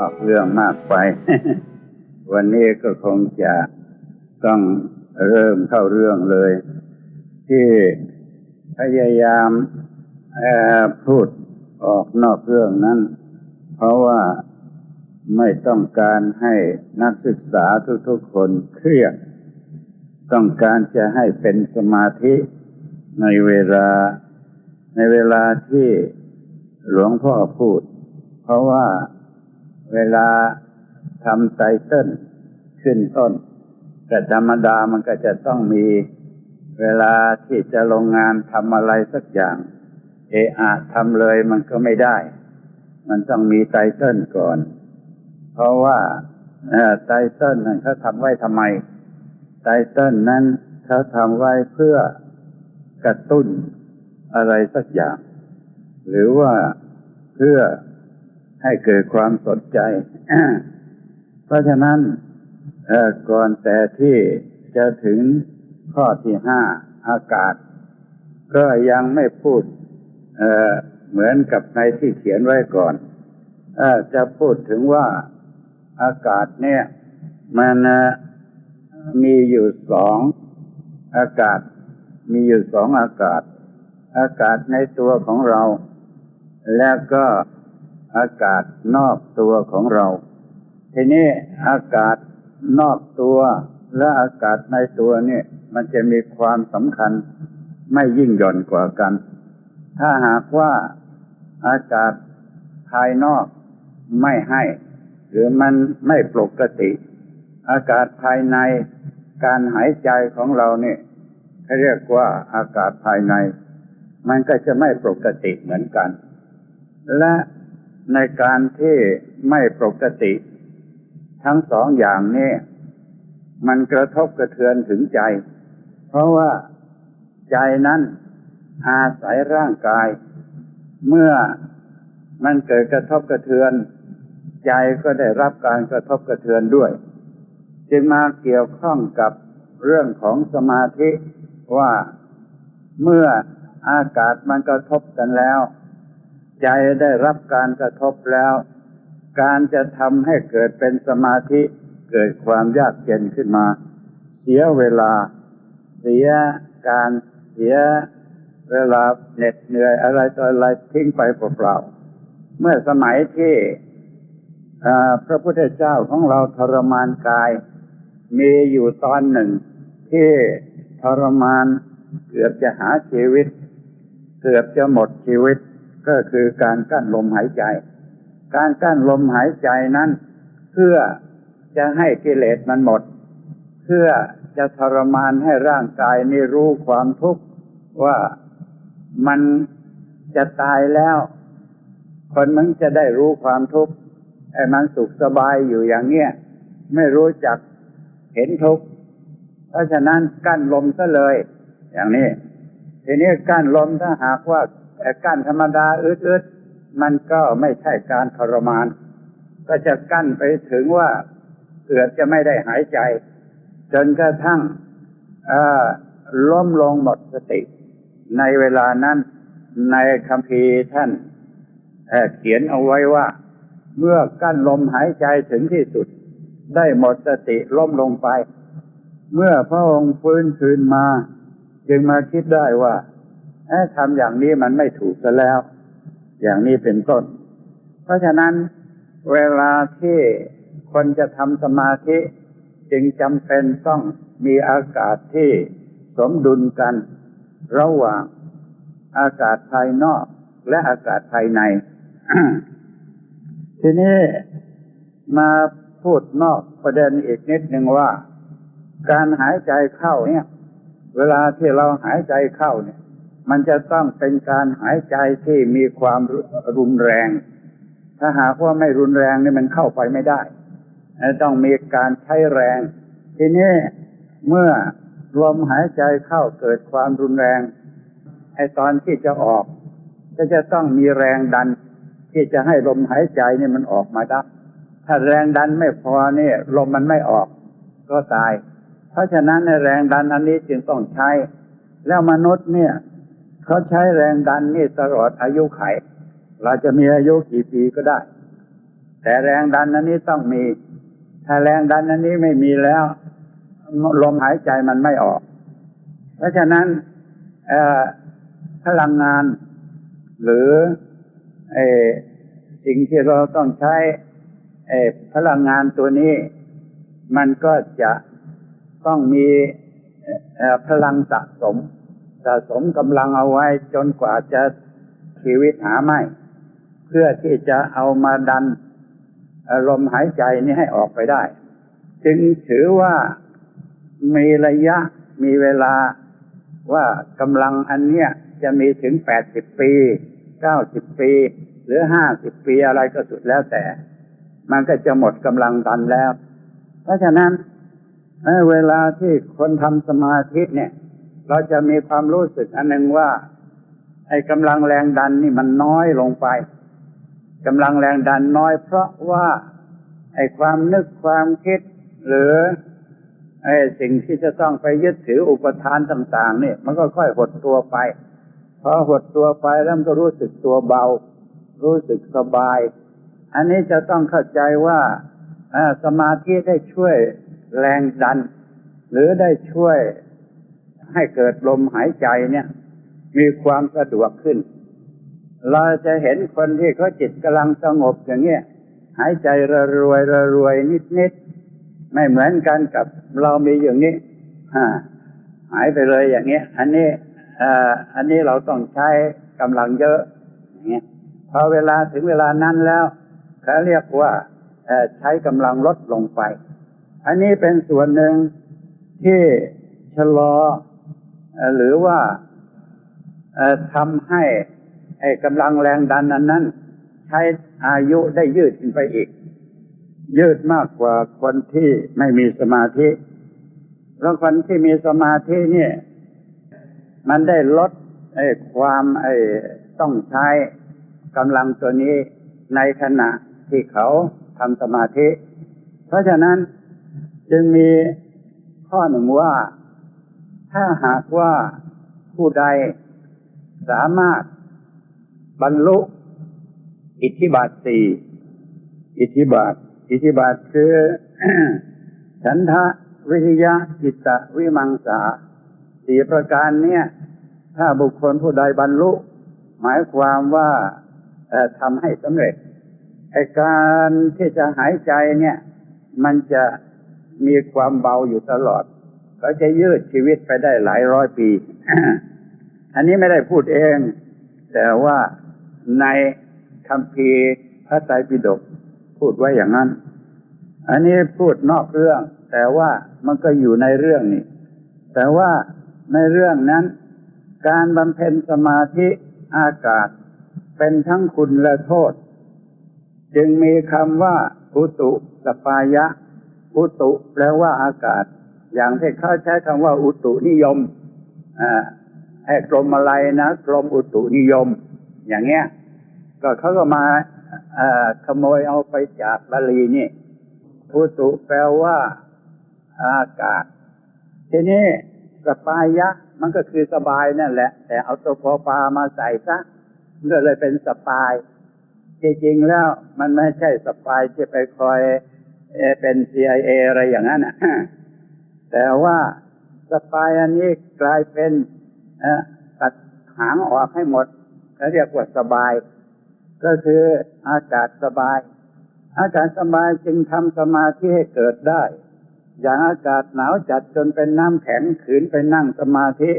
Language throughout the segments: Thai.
ออกเรื่องมากไป วันนี้ก็คงจะต้องเริ่มเข้าเรื่องเลย ที่พยายามพูดออกนอกเรื่องนั้น เพราะว่าไม่ต้องการให้นักศึกษาทุกๆคนเครียด ต้องการจะให้เป็นสมาธิในเวลาในเวลาที่หลวงพ่อพูด เพราะว่า เวลาทำไตเติ้ลขึ้นต้นแต่ธรรมดามันก็จะต้องมีเวลาที่จะลงงานทำอะไรสักอย่าง เออะทำเลยมันก็ไม่ได้ มันต้องมีไตเติ้ลก่อน เพราะว่าไตเติ้ลนั้นเขาทำไว้ทำไม ไตเติ้ลนั้นเขาทำไว้เพื่อกระตุ้นอะไรสักอย่าง หรือว่าเพื่อ ให้เกิดความสนใจ เพราะฉะนั้นก่อนแต่ที่จะถึงข้อที่ห้าอากาศ ก็ยังไม่พูดเเหมือนกับในที่เขียนไว้ก่อนอจะพูดถึงว่าอากาศเนี่ย มันมีอยู่สองอากาศ มีอยู่สองอากาศ อากาศในตัวของเรา แล้วก็ อากาศนอกตัวของเรา ทีนี้อากาศนอกตัวและอากาศในตัวนี่มันจะมีความสำคัญไม่ยิ่งหย่อนกว่ากัน ถ้าหากว่าอากาศภายนอกไม่ให้ หรือมันไม่ปกติ อากาศภายในการหายใจของเราเนี่ยเขาเรียกว่าอากาศภายใน มันก็จะไม่ปกติเหมือนกัน และ ในการที่ไม่ปกติ ทั้งสองอย่างนี้ มันกระทบกระเทือนถึงใจ เพราะว่าใจนั้นอาศัยร่างกาย เมื่อมันเกิดกระทบกระเทือน ใจก็ได้รับการกระทบกระเทือนด้วย จึงมาเกี่ยวข้องกับเรื่องของสมาธิว่าเมื่ออากาศมันกระทบกันแล้ว ใจได้รับการกระทบแล้ว การจะทำให้เกิดเป็นสมาธิเกิดความยากเย็นขึ้นมา เสียเวลา เสียการเสียเวลาเหน็ดเหนื่อยอะไรต่ออะไรทิ้งไปเปล่าๆเมื่อสมัยที่พระพุทธเจ้าของเราทรมานกาย มีอยู่ตอนหนึ่ง ที่ทรมานเกือบจะหาชีวิต เกือบจะหมดชีวิต ก็คือการกั้นลมหายใจ การกั้นลมหายใจนั้น เพื่อจะให้กิเลสมันหมด เพื่อจะทรมานให้ร่างกายนี่รู้ความทุกข์ว่ามันจะตายแล้ว คนมันจะได้รู้ความทุกข์ไอ้มันสุขสบายอยู่อย่างเงี้ยไม่รู้จักเห็นทุกข์เพราะฉะนั้นกั้นลมซะเลย อย่างนี้ ทีนี้กั้นลมถ้าหากว่า กั้นธรรมดาอึดๆมันก็ไม่ใช่การทรมาน ก็จะกั้นไปถึงว่าเกือบจะไม่ได้หายใจ จนกระทั่งล้มลงหมดสติ ในเวลานั้นในคำพีท่านเขียนเอาไว้ว่า เมื่อกั้นลมหายใจถึงที่สุด ได้หมดสติล้มลงไป เมื่อพระองค์ฟื้นคืนมา จึงมาคิดได้ว่า ทำอย่างนี้มันไม่ถูกซะแล้ว อย่างนี้เป็นต้น เพราะฉะนั้นเวลาที่คนจะทำสมาธิจึงจำเป็นต้องมีอากาศที่สมดุลกัน ระหว่างอากาศภายนอกและอากาศภายใน ทีนี้มาพูดนอกประเด็นอีกนิดหนึ่งว่า การหายใจเข้าเนี่ย เวลาที่เราหายใจเข้าเนี่ย มันจะต้องเป็นการหายใจที่มีความรุนแรง ถ้าหากว่าไม่รุนแรงนี่มันเข้าไปไม่ได้ ต้องมีการใช้แรง ทีนี้เมื่อลมหายใจเข้าเกิดความรุนแรง ไอ้ตอนที่จะออก ก็จะต้องมีแรงดัน ที่จะให้ลมหายใจนี่มันออกมาได้ ถ้าแรงดันไม่พอเนี่ยลมมันไม่ออกก็ตาย เพราะฉะนั้นในแรงดันอันนี้จึงต้องใช้ แล้วมนุษย์เนี่ย เขาใช้แรงดันนี่ตลอดอายุไข เราจะมีอายุกี่ปีก็ได้ แต่แรงดันอันนี้ต้องมี ถ้าแรงดันอันนี้ไม่มีแล้ว ลมหายใจมันไม่ออก เพราะฉะนั้นพลังงาน หรือสิ่งที่เราต้องใช้พลังงานตัวนี้ มันก็จะต้องมีพลังสะสม สะสมกำลังเอาไว้จนกว่าจะชีวิตหาไม่ เพื่อที่จะเอามาดันลมหายใจนี้ให้ออกไปได้ จึงถือว่ามีระยะมีเวลาว่ากำลังอันเนี้ยจะมีถึงแปดสิบปีเก้าสิบปี หรือห้าสิบปีอะไรก็สุดแล้วแต่ มันก็จะหมดกำลังดันแล้ว เพราะฉะนั้นเวลาที่คนทำสมาธิเนี่ย เราจะมีความรู้สึกอันหนึ่งว่า ไอ้กำลังแรงดันนี่มันน้อยลงไปกำลังแรงดันน้อยเพราะว่าไอ้ความนึกความคิด หรือไอ้สิ่งที่จะต้องไปยึดถืออุปทานต่างๆนี่มันก็ค่อยหดตัวไปพอหดตัวไปแล้วมันก็รู้สึกตัวเบา รู้สึกสบาย อันนี้จะต้องเข้าใจว่าสมาธิได้ช่วยแรงดัน หรือได้ช่วย ให้เกิดลมหายใจเนี่ย มีความสะดวกขึ้น เราจะเห็นคนที่เขาจิตกำลังสงบอย่างเงี้ยหายใจระรวยระรวยนิดนิดไม่เหมือนกันกับเรามีอย่างนี้หายไปเลยอย่างเงี้ย อันนี้อันนี้เราต้องใช้กำลังเยอะอย่างเงี้ยพอเวลาถึงเวลานั้นแล้วเขาเรียกว่าใช้กำลังลดลงไป อันนี้เป็นส่วนหนึ่งที่ชะลอ หรือว่าทำให้กำลังแรงดันนั้นนั้นใช้อายุได้ยืดขึ้นไปอีก ยืดมากกว่าคนที่ไม่มีสมาธิ แล้วคนที่มีสมาธิเนี่ย มันได้ลดไอ้ความไอ้ต้องใช้กำลังตัวนี้ในขณะที่เขาทำสมาธิ เพราะฉะนั้นจึงมีข้อหนึ่งว่า ถ้าหากว่าผู้ใดสามารถบรรลุอิทธิบาทสี่อิทธิบาท อิทธิบาทคือฉันทะวิทยาจิตตวิมังสาสี่ประการเนี่ย ถ้าบุคคลผู้ใดบรรลุ หมายความว่าทำให้สำเร็จไอการที่จะหายใจเนี่ย มันจะมีความเบาอยู่ตลอด ก็จะยืดชีวิตไปได้หลายร้อยปี อันนี้ไม่ได้พูดเอง แต่ว่าในคำพีพระไตรปิฎกพูดไว้อย่างนั้น อันนี้พูดนอกเรื่อง แต่ว่ามันก็อยู่ในเรื่องนี้ แต่ว่าในเรื่องนั้น การบำเพ็ญสมาธิอากาศ เป็นทั้งคุณและโทษ จึงมีคำว่าอุตุสปายะอุตุแปลว่าอากาศ อย่างที่เขาใช้คำว่าอุตุนิยมอ่าไอ้กรมอะไรนะกรมอุตุนิยม อย่างเงี้ย ก็เขาก็มาขโมยเอาไปจากบาลีนี่อุตุแปลว่าอากาศ ทีนี้สปายะ มันก็คือสบายนั่นแหละ แต่เอาตัวพอปามาใส่ซะก็เลยเป็นสปายจริงๆแล้วมันไม่ใช่สปายที่ไปคอยเป็น CIA อะไรอย่างนั้นนะ แต่ว่าสปายอันนี้กลายเป็นตัดหางออกให้หมดเขาเรียกว่าสบาย ก็คืออากาศสบาย อากาศสบายจึงทำสมาธิให้เกิดได้ อย่างอากาศหนาวจัดจนเป็นน้ำแข็งขืนไปนั่งสมาธิ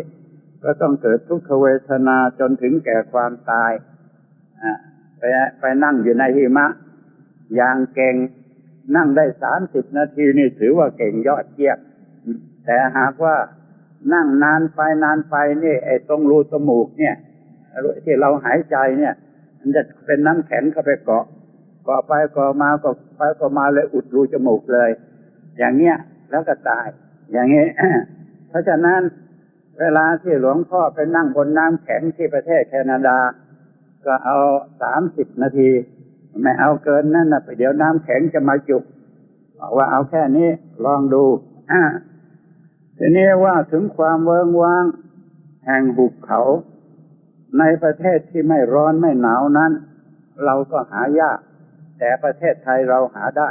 ก็ต้องเกิดทุกขเวทนาจนถึงแก่ความตายไปไปนั่งอยู่ในหิมะ อย่างเก่งนั่งได้สามสิบนาทีนี่ถือว่าเก่งยอดเยี่ยม แต่หากว่านั่งนานไปนานไปนี่ไอ้ตรงรูจมูกเนี่ยที่เราหายใจเนี่ย มันจะเป็นน้ำแข็งเข้าไปเกาะเกาะไปเกาะมาก็ไปก็มาเลยอุดรูจมูกเลย อย่างเงี้ยแล้วก็ตาย อย่างนี้เพราะฉะนั้นเวลาที่หลวงพ่อไปนั่งบนน้ำแข็งที่ประเทศแคนาดา ก็เอาสามสิบนาทีไม่เอาเกินนั่นนะไปเดี๋ยวน้ำแข็งจะมาจุกบอกว่าเอาแค่นี้ลองดู ทีนี้ว่าถึงความเวิงว่าง แห่งหุบเขา ในประเทศที่ไม่ร้อนไม่หนาวนั้น เราก็หายาก แต่ประเทศไทยเราหาได้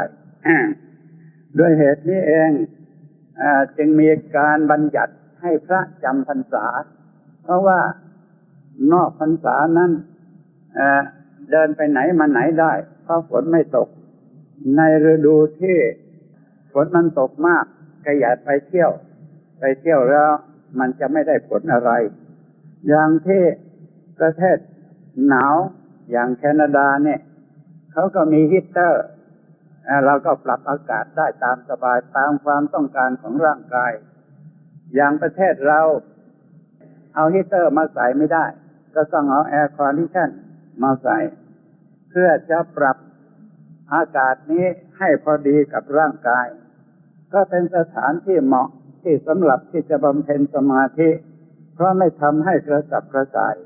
ด้วยเหตุนี้เองอจึงมีการบัญญัติให้พระจำพรรษา เพราะว่านอกพรรษานั้นเเดินไปไหนมาไหนได้ เพราะฝนไม่ตก ในฤดูที่ฝนมันตกมากก็อย่าไปเที่ยว ไปเที่ยวแล้วมันจะไม่ได้ผลอะไร อย่างที่ประเทศหนาวอย่างแคนาดาเนี่ยเขาก็มีฮีตเตอร์เราก็ปรับอากาศได้ตามสบายตามความต้องการของร่างกาย อย่างประเทศเราเอาฮีตเตอร์มาใส่ไม่ได้ ก็ต้องเอาแอร์คอนดิชันมาใส่ เพื่อจะปรับอากาศนี้ให้พอดีกับร่างกาย ก็เป็นสถานที่เหมาะ ที่สำหรับที่จะบำเพ็ญสมาธิ เพราะไม่ทำให้กระสับกระส่าย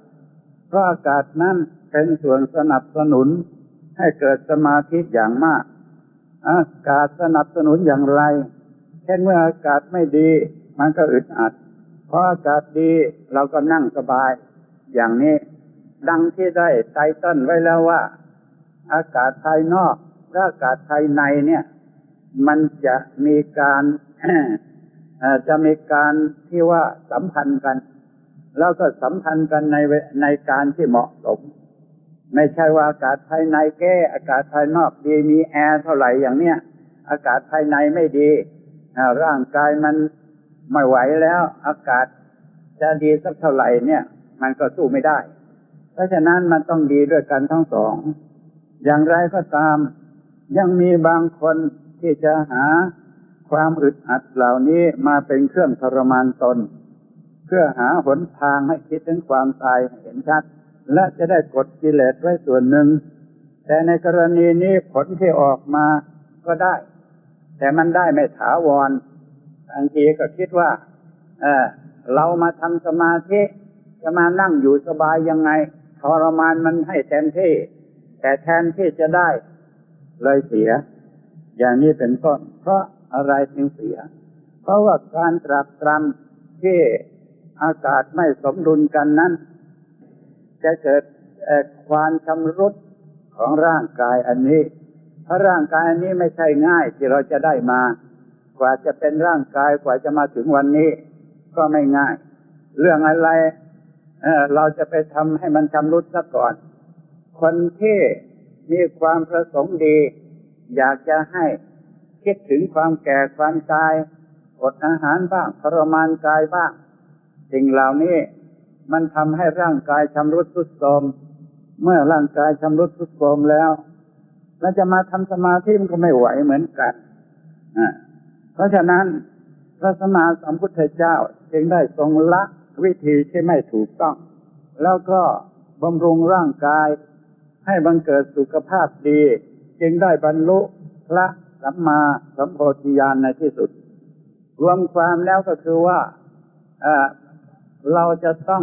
เพราะอากาศนั้นเป็นส่วนสนับสนุนให้เกิดสมาธิอย่างมาก อากาศสนับสนุนอย่างไร เช่นเมื่ออากาศไม่ดี มันก็อึดอัด เพราะอากาศดีเราก็นั่งสบาย อย่างนี้ ดังที่ได้ไตเติ้ลไว้แล้วว่า อากาศภายนอกและอากาศภายในเนี่ย มันจะมีการ จะมีการที่ว่าสัมพันธ์กัน แล้วก็สัมพันธ์กันในในการที่เหมาะสม ไม่ใช่ว่าอากาศภายในแก้อากาศภายนอกดีมีแอร์เท่าไหร่อย่างเนี้ยอากาศภายในไม่ดีร่างกายมันไม่ไหวแล้ว อากาศจะดีสักเท่าไหร่เนี่ย มันก็สู้ไม่ได้ เพราะฉะนั้นมันต้องดีด้วยกันทั้งสอง อย่างไรก็ตาม ยังมีบางคนที่จะหา ความอึดอัดเหล่านี้มาเป็นเครื่องทรมานตน เพื่อหาหนทางให้คิดถึงความตายเห็นชัด และจะได้กดกิเลสไว้ส่วนหนึ่ง แต่ในกรณีนี้ผลที่ออกมาก็ได้ แต่มันได้ไม่ถาวรบางทีก็คิดว่า เออเรามาทำสมาธิจะมานั่งอยู่สบายยังไงทรมานมันให้เต็มที่ แต่แทนที่จะได้เลยเสีย อย่างนี้เป็นต้นเพราะ อะไรจึงเสีย เพราะว่าการตรักตรำที่อากาศไม่สมดุลกันนั้น จะเกิดความชำรุดของร่างกายอันนี้ เพราะร่างกายอันนี้ไม่ใช่ง่ายที่เราจะได้มา กว่าจะเป็นร่างกายกว่าจะมาถึงวันนี้ ก็ไม่ง่าย เรื่องอะไรเเราจะไปทำให้มันชำรุดซะก่อน คนที่มีความประสงค์ดี อยากจะให้ คิดถึงความแก่ความตายอดอาหารบ้างทรมานกายบ้างสิ่งเหล่านี้มันทำให้ร่างกายชำรุดทรุดโทรมเมื่อร่างกายชำรุดทรุดโทรมแล้วเราจะมาทำสมาธิมันก็ไม่ไหวเหมือนกันเพราะฉะนั้นพระสมมาสัมพุทธเจ้าจึงได้ทรงละวิธีที่ไม่ถูกต้อง แล้วก็บำรุงร่างกาย ให้บังเกิดสุขภาพดี จึงได้บรรลุพระ สัมมาสัมโพธิญาณในที่สุด รวมความแล้วก็คือว่าเราจะต้อง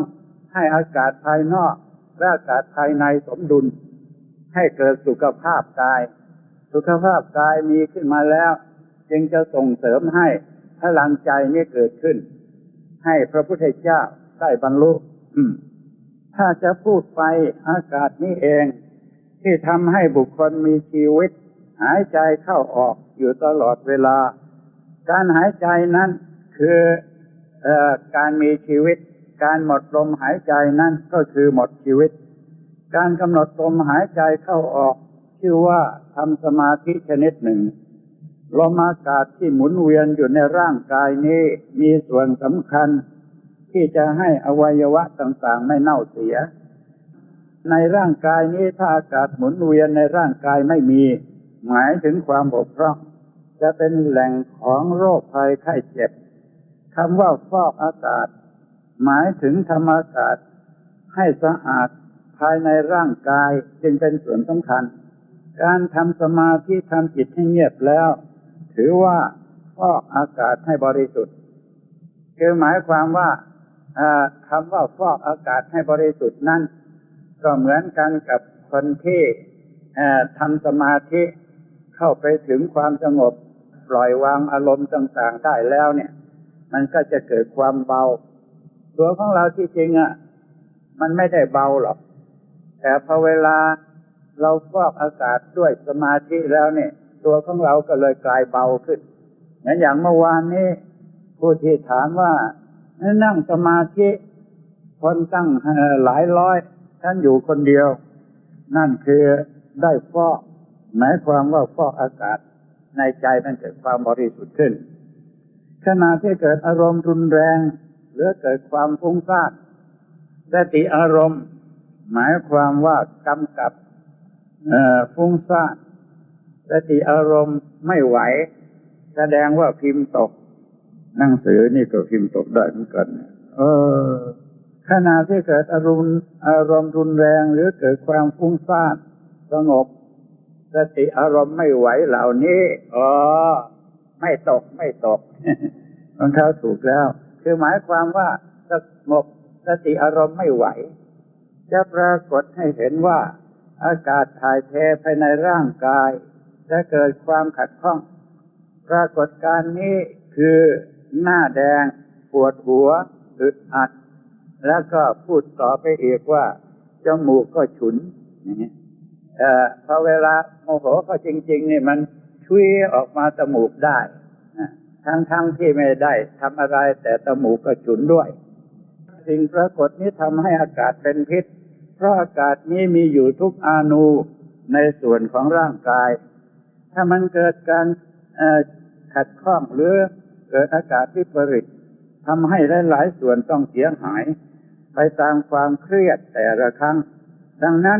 ให้อากาศภายนอก และอากาศภายในสมดุล ให้เกิดสุขภาพกาย สุขภาพกายมีขึ้นมาแล้ว จึงจะส่งเสริมให้พลังใจนี้เกิดขึ้น ให้พระพุทธเจ้าได้บรรลุถ้าจะพูดไปอากาศนี้เอง ที่ทำให้บุคคลมีชีวิต หายใจเข้าออกอยู่ตลอดเวลา การหายใจนั้นคืออการมีชีวิต การหมดลมหายใจนั่นก็คือหมดชีวิต การกำหนดลมหายใจเข้าออก ชื่อว่าทำสมาธิชนิดหนึ่งลมอากาศที่หมุนเวียนอยู่ในร่างกายนี้มีส่วนสำคัญ ที่จะให้อวัยวะต่างๆ ไม่เน่าเสีย ในร่างกายนี้ถ้าอากาศหมุนเวียนในร่างกายไม่มี หมายถึงความบกพร่อง จะเป็นแหล่งของโรคภัยไข้เจ็บคำว่าฟอกอากาศ หมายถึงธรรมอากาศ ให้สะอาดภายในร่างกายจึงเป็นส่วนสำคัญ การทำสมาธิทำจิตให้เงียบแล้ว ถือว่าฟอกอากาศให้บริสุทธิ์ คือหมายความว่าคำว่าฟอกอากาศให้บริสุทธิ์นั้น ก็เหมือนกันกับคนที่ทำสมาธิ เข้าไปถึงความสงบ ปล่อยวางอารมณ์ต่างๆได้แล้วเนี่ย มันก็จะเกิดความเบา ตัวของเราที่จริงอะ มันไม่ได้เบาหรอก แต่พอเวลาเราฟอกอากาศด้วยสมาธิแล้วเนี่ย ตัวของเราก็เลยกลายเบาขึ้นเหมือนอย่างเมื่อวานนี้ผู้ที่ถามว่านั่งสมาธิคนตั้งหลายร้อยท่านอยู่คนเดียว นั่นคือได้ฟอก หมายความว่าฟอกอากาศในใจมันเกิดความบริสุทธิ์ขึ้น ขณะที่เกิดอารมณ์รุนแรง หรือเกิดความฟุ้งซ่านสติอารมณ์ หมายความว่ากำกับฟุ้งซ่านสติอารมณ์ไม่ไหว แสดงว่าพิมพ์ตก หนังสือนี่ก็พิมพ์ตกได้เหมือนกันเออขณะที่เกิดอารมณ์อารมณ์รุนแรงหรือเกิดความฟุ้งซ่านสงบ สติอารมณ์ไม่ไหวเหล่านี้อ๋อไม่ตกไม่ตกมันเข้าถูกแล้ว คือหมายความว่าสงบสติอารมณ์ไม่ไหว จะปรากฏให้เห็นว่า อากาศถ่ายเทภายในร่างกายจะเกิดความขัดข้อง ปรากฏการนี้คือหน้าแดง ปวดหัวอึดอัด แล้วก็พูดต่อไปอีกว่าจมูกก็ฉุนอย่างนี้ พอเวลาโมโหก็จริง ๆ นี่มันช่วยออกมาจมูกได้ทั้งๆทที่ไม่ได้ทำอะไรแต่จมูกก็ฉุนด้วย สิ่งปรากฏนี้ทำให้อากาศเป็นพิษ เพราะอากาศนี้มีอยู่ทุกอานูในส่วนของร่างกาย ถ้ามันเกิดการขัดข้องหรือเกิดอากาศวิปริตทำให้หลายๆส่วนต้องเสียหาย ไปตามความเครียดแต่ละครั้ง ดังนั้น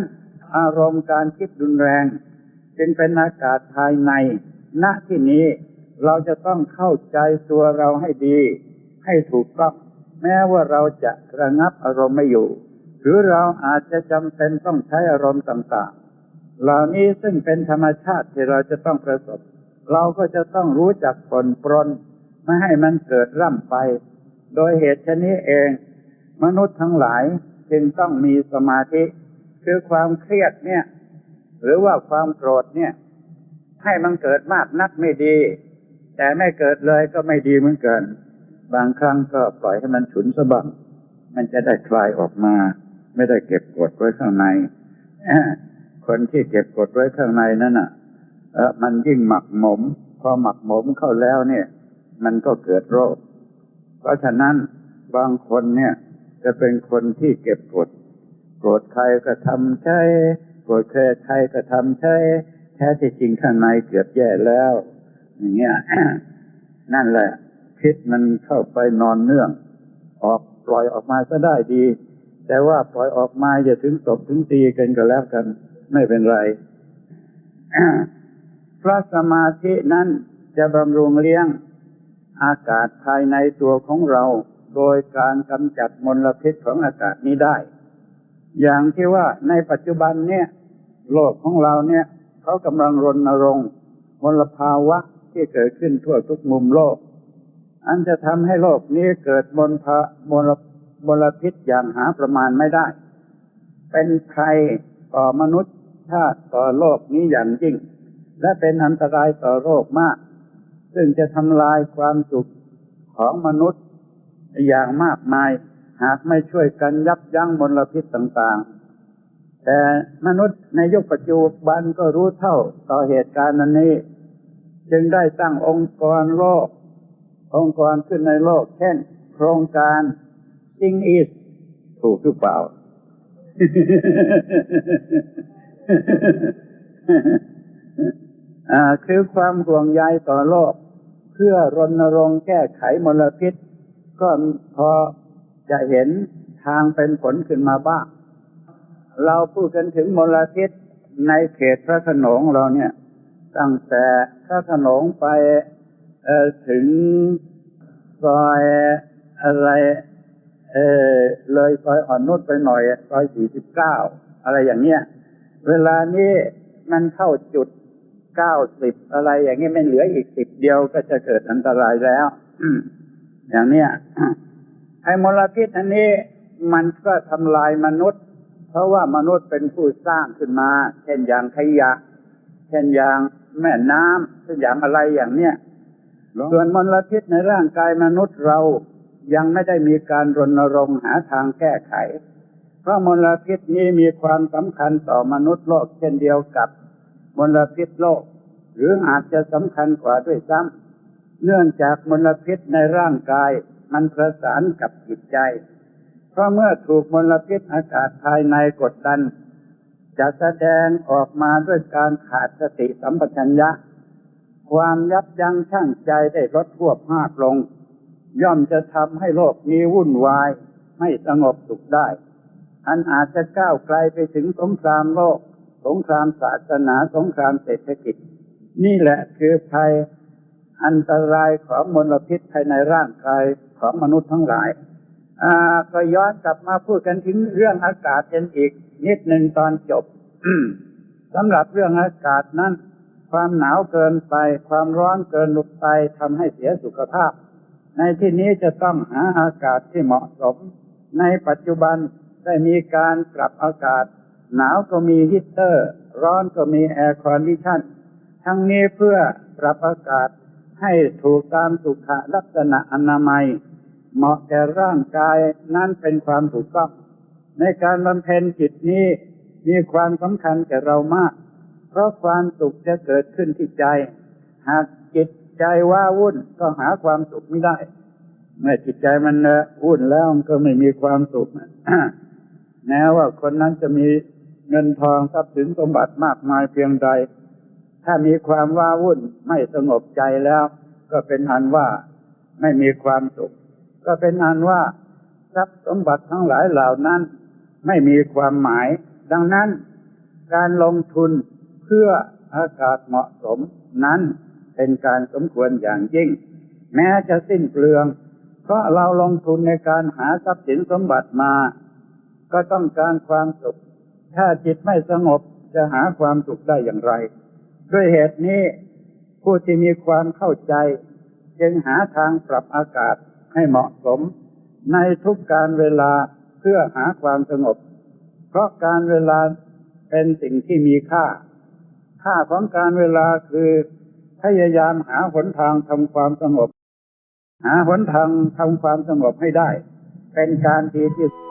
อารมณ์การคิดรุนแรง จึงเป็นอากาศภายใน ณที่นี้เราจะต้องเข้าใจตัวเราให้ดี ให้ถูกต้องแม้ว่าเราจะระงับอารมณ์ไม่อยู่ หรือเราอาจจะจำเป็นต้องใช้อารมณ์ต่างๆ เหล่านี้ซึ่งเป็นธรรมชาติที่เราจะต้องประสบ เราก็จะต้องรู้จักผลปรนไม่ให้มันเกิดร่ำไป โดยเหตุชนี้เอง มนุษย์ทั้งหลายจึงต้องมีสมาธิ คือความเครียดเนี่ย หรือว่าความโกรธเนี่ย ให้มันเกิดมากนักไม่ดี แต่ไม่เกิดเลยก็ไม่ดีเหมือนกัน บางครั้งก็ปล่อยให้มันฉุนสะบังมันจะได้คลายออกมา ไม่ได้เก็บกดไว้ข้างในคนที่เก็บกดไว้ข้างในนั่นน่ะมันยิ่งหมักหมม พอหมักหมมเข้าแล้วเนี่ย มันก็เกิดโรค เพราะฉะนั้นบางคนเนี่ย จะเป็นคนที่เก็บกด รธใครก็ทำใช่โกรธใครใครก็ทำใช่แท้ที่จริงข้างในเกือบแย่แล้ว อย่างเงี้ยนั่นแหละพิษมันเข้าไปนอนเนื่อง ออกปล่อยออกมาก็ได้ดี แต่ว่าปล่อยออกมาอย่าถึงตบถึงตีกันก็แล้วกัน ไม่เป็นไรพระสมาธินั้นจะบำรุงเลี้ยงอากาศภายในตัวของเรา โดยการกำจัดมลพิษของอากาศนี้ได้ อย่างที่ว่าในปัจจุบันเนี่ยโลกของเราเนี่ยเขากำลังรณรงค์มลภาวะที่เกิดขึ้นทั่วทุกมุมโลก อันจะทำให้โลกนี้เกิดมลภามลมลพิษอย่างหาประมาณไม่ได้ เป็นภัยต่อมนุษย์ชาติต่อโลกนี้อย่างยิ่ง และเป็นอันตรายต่อโลกมาก ซึ่งจะทำลายความสุขของมนุษย์อย่างมากมาย หากไม่ช่วยกันยับยั้งมลพิษต่างๆ แต่มนุษย์ในยุคปัจจุบันก็รู้เท่าต่อเหตุการณ์นั้นนี้ จึงได้ตั้งองค์กรโลก องค์กรขึ้นในโลก เช่น โครงการจิงอีสถูกหรือเปล่า คือความห่วงใยต่อโลก เพื่อรณรงค์แก้ไขมลพิษ ก็พอ จะเห็นทางเป็นผลขึ้นมาบ้าง เราพูดกันถึงมลพิษในเขตพระขนงเราเนี่ย ตั้งแต่พระขนงไปถึงซอยอะไร เออเลยซอยอ่อนนุชไปหน่อยซอยสี่สิบเก้าอะไรอย่างเงี้ย เวลานี้มันเข้าจุดเก้าสิบอะไรอย่างนี้ยไม่เหลืออีกสิบเดียวก็จะเกิดอันตรายแล้วอย่างเนี้ย ไอ้มลพิษอันนี้มันก็ทำลายมนุษย์ เพราะว่ามนุษย์เป็นผู้สร้างขึ้นมา เช่นอย่างขยะ เช่นอย่างแม่น้ำเช่นอย่างอะไรอย่างเนี้ยส่วนมลพิษในร่างกายมนุษย์เรายังไม่ได้มีการรณรงค์หาทางแก้ไข เพราะมลพิษนี้มีความสำคัญต่อมนุษย์โลก เช่นเดียวกับมลพิษโลก หรืออาจจะสำคัญกว่าด้วยซ้ำเนื่องจากมลพิษในร่างกาย มันประสานกับจิตใจ เพราะเมื่อถูกมลพิษอากาศภายในกดดัน จะแสดงออกมาด้วยการขาดสติสัมปชัญญะ ความยับยั้งชั่งใจได้ลดทั่วภาคลง ย่อมจะทำให้โลกนี้วุ่นวาย ไม่สงบสุขได้ อันอาจจะก้าวไกลไปถึงสงครามโลก สงครามศาสนาสงครามเศรษฐกิจ นี่แหละคือภัย อันตรายของมลพิษภายในร่างกายของมนุษย์ทั้งหลายอ่าก็ย้อนกลับมาพูดกันถึงเรื่องอากาศกันอีก นิดหนึ่งตอนจบสำหรับเรื่องอากาศนั้น ความหนาวเกินไป ความร้อนเกินลงไปทำให้เสียสุขภาพ ในที่นี้จะต้องหาอากาศที่เหมาะสม ในปัจจุบันได้มีการปรับอากาศ หนาวก็มีฮีตเตอร์ ร้อนก็มีแอร์คอนดิชันทั้งนี้เพื่อปรับอากาศ ให้ถูกตามสุขลักษณะอนามัย เหมาะแก่ร่างกายนั้นเป็นความถูกต้อง ในการบำเพ็ญจิตนี้มีความสำคัญแก่เรามาก เพราะความสุขจะเกิดขึ้นที่ใจ หากจิตใจว่าวุ่นก็หาความสุขไม่ได้ เมื่อจิตใจมันวุ่นแล้วมันก็ไม่มีความสุขแม้ว่าคนนั้นจะมีเงินทองทรัพย์สินสมบัติมากมายเพียงใด ถ้ามีความว้าวุ่นไม่สงบใจแล้ว ก็เป็นอันว่าไม่มีความสุข ก็เป็นอันว่าทรัพย์สมบัติทั้งหลายเหล่านั้น ไม่มีความหมาย ดังนั้น การลงทุนเพื่ออากาศเหมาะสมนั้นเป็นการสมควรอย่างยิ่ง แม้จะสิ้นเปลือง เพราะเราลงทุนในการหาทรัพย์สินสมบัติมา ก็ต้องการความสุข ถ้าจิตไม่สงบจะหาความสุขได้อย่างไร ด้วยเหตุนี้ผู้ที่มีความเข้าใจ จึงหาทางปรับอากาศให้เหมาะสม ในทุกการเวลาเพื่อหาความสงบ เพราะการเวลาเป็นสิ่งที่มีค่า ค่าของการเวลาคือพยายามหาหนทางทำความสงบ หาหนทางทำความสงบให้ได้ เป็นการดีที่สุด